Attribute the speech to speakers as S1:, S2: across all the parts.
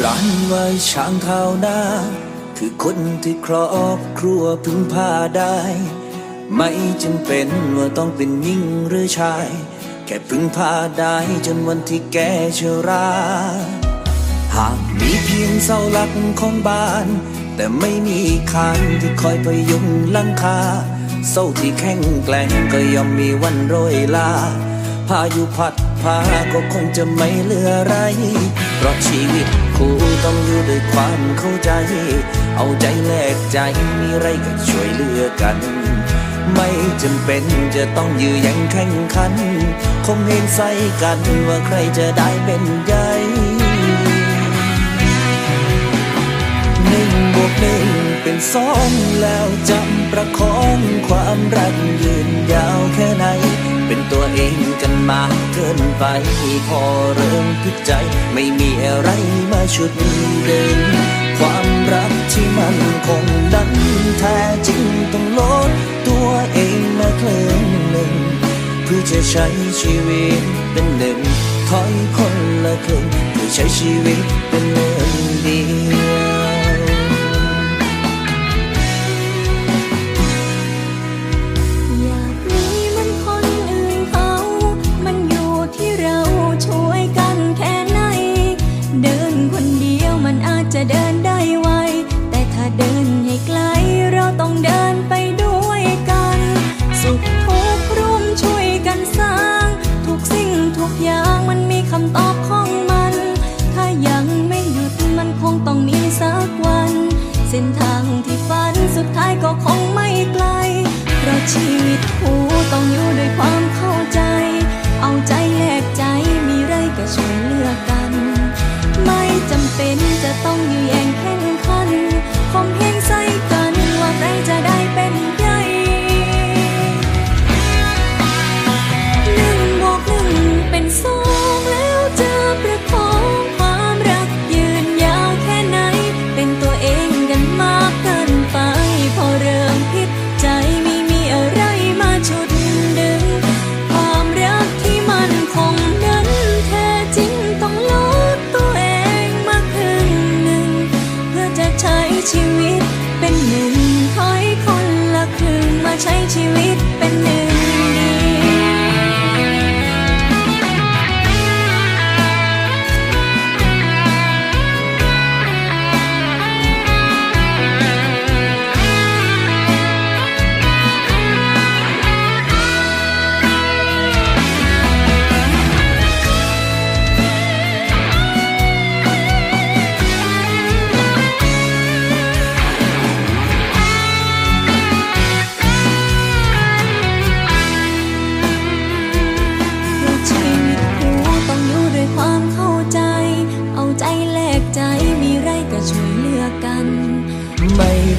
S1: โบราณว่าช้างเท้าหน้า คือคนที่ครอบครัวพึ่งพาได้ ไม่จำเป็นว่าต้องเป็นหญิงหรือชาย แค่พึ่งพาได้จนวันที่แก่ชรา หากมีเพียงเสาหลักของบ้าน แต่ไม่มีคานที่คอยพยุงหลังคาเสาที่แข็งแกร่งก็ย่อมมีวันโรยลาพายุพัดพาก็คงจะไม่เหลืออะไร เพราะชีวิต คู่ต้องอยู่ด้วยความเข้าใจ เอาใจแลกใจมีไรก็ช่วยเหลือกัน ไม่จำเป็นจะต้องยื้อแย่งแข่งขัน คงเห็นใส่กันว่าใครจะได้เป็นใหญ่หนึ่งบวกหนึ่งเป็นสองแล้วจำประคองความรักยืนยาวแค่ไหนเป็นตัวเองกันมาเกินไปพอเริ่มผิดใจไม่มีอะไร ชุดดึงความรักที่มันคงนั้นแท้จริงต้องลดตัวเองมาครึ่นหนึ่งเพื่อจะใช้ชีวิตเป็นหนึ่งถอยคนละครึ่งเพื่อใช้ชีวิตเป็นหนึ่งเดียว
S2: กวัน เส้นทางที่ฝันสุดท้ายก็คงไม่ไกล เพราะชีวิตคู่ต้องอยู่ด้วยความเข้าใจ เอาใจแลก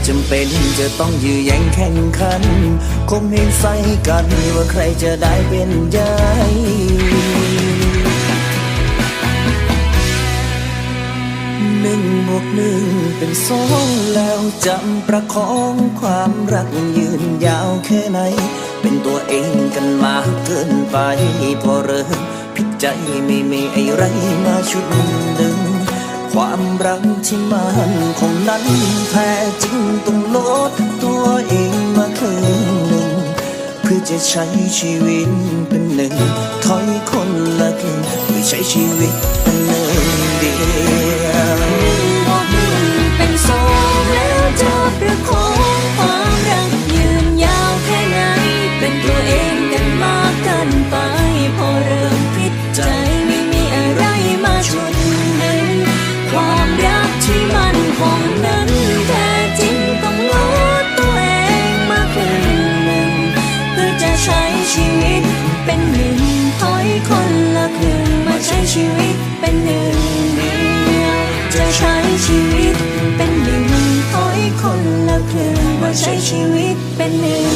S2: จำเป็นจะต้องยื้อแย่งแข่
S1: งขัน คงเห็นใส่กันว่าใครจะได้เป็นใหญ่หนึ่งบวกหนึ่งเป็นสองแล้วจำประคองความรักยืนยาวแค่ไหน เป็นตัวเองกันมากเกินไปพอเริ่มผิดใจไม่มีอะไรมาชุดดึง ความรักที่มันคงนั้นแท้จริงต้องลดตัวเองมาคืนหนึ่ง เพื่อจะใช้ชีวิตเป็นหนึ่งถอยคนละครึ่งเพื่อใช้ชีวิตเป็นหนึ่ง
S2: ชีวิตเป็นหนึ่งเดียวจะใช้ชีวิตเป็นหนึ่งถอยคนละครึ่งมาใช้ชีวิตเป็นหนึ่ง